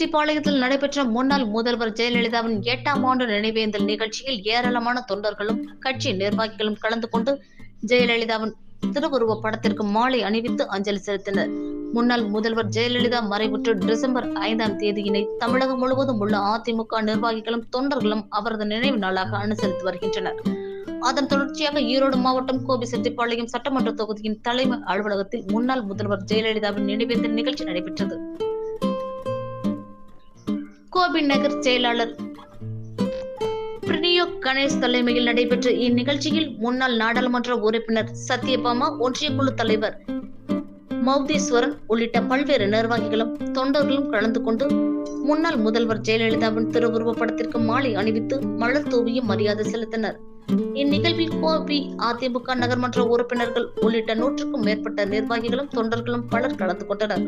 செட்டிப்பாளையத்தில் நடைபெற்ற முன்னாள் முதல்வர் ஜெயலலிதாவின் எட்டாம் ஆண்டு நினைவேந்தல் நிகழ்ச்சியில் ஏராளமான தொண்டர்களும் கட்சி நிர்வாகிகளும் கலந்து கொண்டு ஜெயலலிதாவின் திருவுருவ படத்திற்கு மாலை அணிவித்து அஞ்சலி செலுத்தினர். முன்னாள் முதல்வர் ஜெயலலிதா மறைவுற்று டிசம்பர் ஐந்தாம் தேதியினை தமிழகம் முழுவதும் உள்ள அதிமுக நிர்வாகிகளும் தொண்டர்களும் அவரது நினைவு நாளாக அனுசரித்து வருகின்றனர். அதன் தொடர்ச்சியாக ஈரோடு மாவட்டம் கோபி செட்டிப்பாளையம் சட்டமன்ற தொகுதியின் தலைமை அலுவலகத்தில் முன்னாள் முதல்வர் ஜெயலலிதாவின் நினைவேந்தல் நிகழ்ச்சி நடைபெற்றது. கோபி நகர் செயலாளர் பிரினியோ கணேஷ் தலைமையில் நடைபெற்ற இந்நிகழ்ச்சியில் முன்னாள் நாடாளுமன்ற உறுப்பினர் சத்யபாமா ஒன்றிய குழு தலைவர் மௌதீஸ்வரன் உள்ளிட்ட பல்வேறு நிர்வாகிகளும் தொண்டர்களும் கலந்து கொண்டு முன்னாள் முதல்வர் ஜெயலலிதாவின் திருவுருவ படத்திற்கு மாலை அணிவித்து மலர் தூவியும் மரியாதை செலுத்தினர். இந்நிகழ்வில் கோபி அதிமுக நகர்மன்ற உறுப்பினர்கள் உள்ளிட்ட நூற்றுக்கும் மேற்பட்ட நிர்வாகிகளும் தொண்டர்களும் பலர் கலந்து கொண்டனர்.